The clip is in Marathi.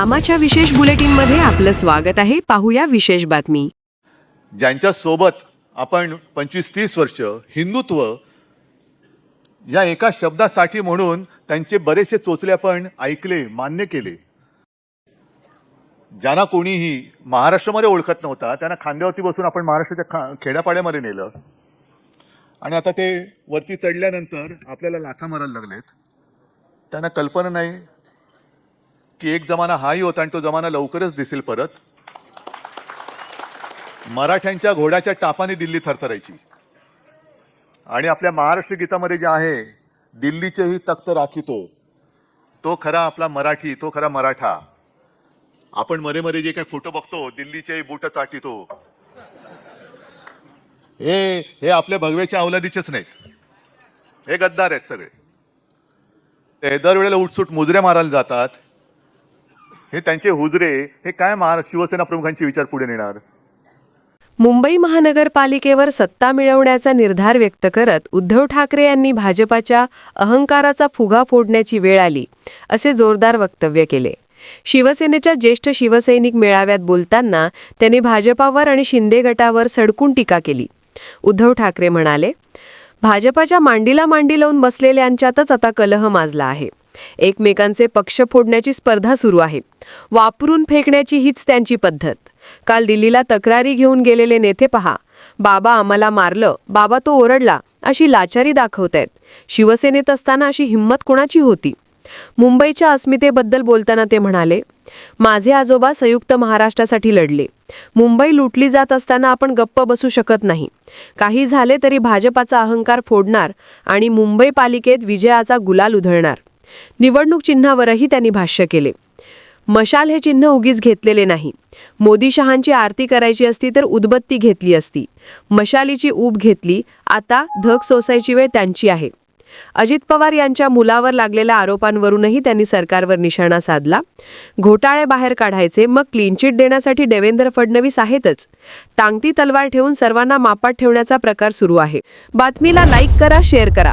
आमाच्या विशेष बुलेटिनमध्ये आपलं स्वागत आहे. पाहूया विशेष बातमी. ज्यांच्या सोबत आपण पंचवीस तीस वर्ष हिंदुत्व या एका शब्दासाठी म्हणून त्यांचे बरेचसे चोचले आपण ऐकले मान्य केले. ज्यांना कोणीही महाराष्ट्रामध्ये ओळखत नव्हता त्यांना खांद्यावरती बसून आपण महाराष्ट्राच्या खा खेड्यापाड्यामध्ये नेलं. आणि आता ते वरती चढल्यानंतर आपल्याला लाथा मारायला लागलेत. त्यांना कल्पना नाही की एक जमाना हाही होता आणि तो जमाना लवकरच दिसेल परत. मराठ्यांच्या घोड्याच्या टापाने दिल्ली थरथरायची. आणि आपल्या महाराष्ट्र गीतामध्ये जे आहे दिल्लीचेही तख्त राखितो. तो खरा आपला मराठी तो खरा मराठा. आपण मरे मरे जे काही फोटो बघतो दिल्लीचे बुट चाटितो. हे हे आपल्या भगव्याच्या अवलादीचेच नाहीत. हे गद्दार आहेत सगळे. ते दरवेळेला उठसूट मुजऱ्या मारायला जातात. हे त्यांचे हुजरे हे काय महा शिवसेना प्रमुखांचे विचार पुढे नेणार? मुंबई महानगरपालिकेवर सत्ता मिळवण्याचा निर्धार व्यक्त करत उद्धव ठाकरे यांनी भाजपाच्या अहंकाराचा फुगा फोडण्याची वेळ आली असे जोरदार वक्तव्य केले. शिवसेनेच्या ज्येष्ठ शिवसैनिक मेळाव्यात बोलताना त्यांनी भाजपावर आणि शिंदे गटावर सडकून टीका केली. उद्धव ठाकरे म्हणाले भाजपाच्या मांडीला मांडी लावून बसलेल्यांच्यातच आता कलह माजला आहे. एकमेकांचे पक्ष फोडण्याची स्पर्धा सुरू आहे. वापरून फेकण्याची हीच त्यांची पद्धत. काल दिल्लीला तक्रारी घेऊन गेलेले नेते पहा. बाबा आम्हाला मारलं बाबा तो ओरडला अशी लाचारी दाखवतायत. शिवसेनेत असताना अशी हिंमत कोणाची होती? मुंबईच्या अस्मितेबद्दल बोलताना ते म्हणाले माझे आजोबा संयुक्त महाराष्ट्रासाठी लढले. मुंबई लुटली जात असताना आपण गप्प बसू शकत नाही. काही झाले तरी भाजपाचा अहंकार फोडणार आणि मुंबई पालिकेत विजयाचा गुलाल उधळणार. निवडणूक चिन्हावरही त्यांनी भाष्य केले. मशाल हे चिन्ह उगीच घेतलेले नाही. मोदी शहांची आरती करायची असती तर उदबत्ती घेतली असती. मशालीची ऊब घेतली आता धग सोसायची वेळ त्यांची आहे. अजित पवार यांच्या मुलावर लागलेल्या आरोपांवरूनही त्यांनी सरकारवर निशाणा साधला. घोटाळे बाहेर काढायचे मग क्लीन चिट देण्यासाठी देवेंद्र फडणवीस आहेतच. तांगती तलवार ठेवून सर्वांना मापात ठेवण्याचा प्रकार सुरू आहे. बातमीला लाईक करा शेअर करा.